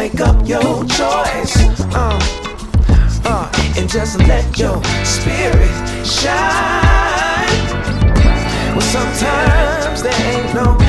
make up your choice. Uh, uh, and just let your spirit shine. Well, sometimes there ain't no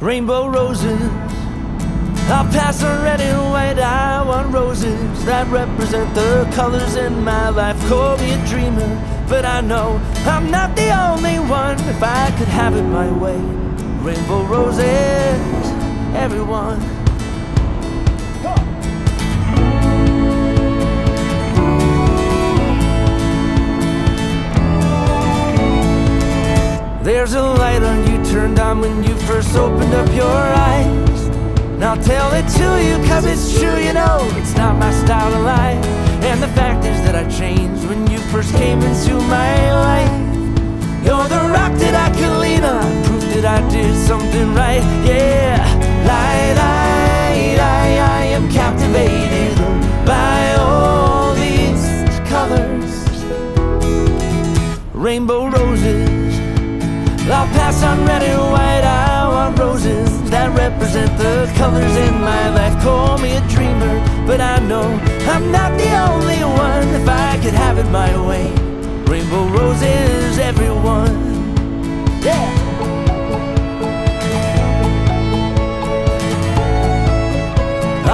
rainbow roses. I'll pass on red and white. I want roses that represent the colors in my life. Call me a dreamer, but I know I'm not the only one. If I could have it my way, rainbow roses, everyone. There's a light on you turned on when you first opened up your eyes. And I'll tell it to you cause it's true, you know, it's not my style of life. And the fact is that I changed when you first came into my life. You're the rock that I could lean on, proof that I did something right, yeah. Light, light, I, I am captivated by all these colors. Rainbow roses. I'll on red and white. I want roses that represent the colors in my life. Call me a dreamer, but I know I'm not the only one. If I could have it my way, rainbow roses, everyone. Yeah.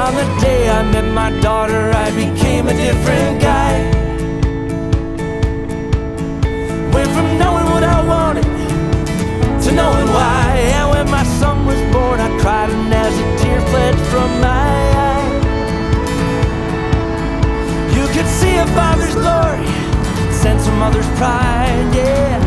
On the day I met my daughter, I became a different guy. Went from knowing you could see a father's glory, sense a mother's pride, yeah.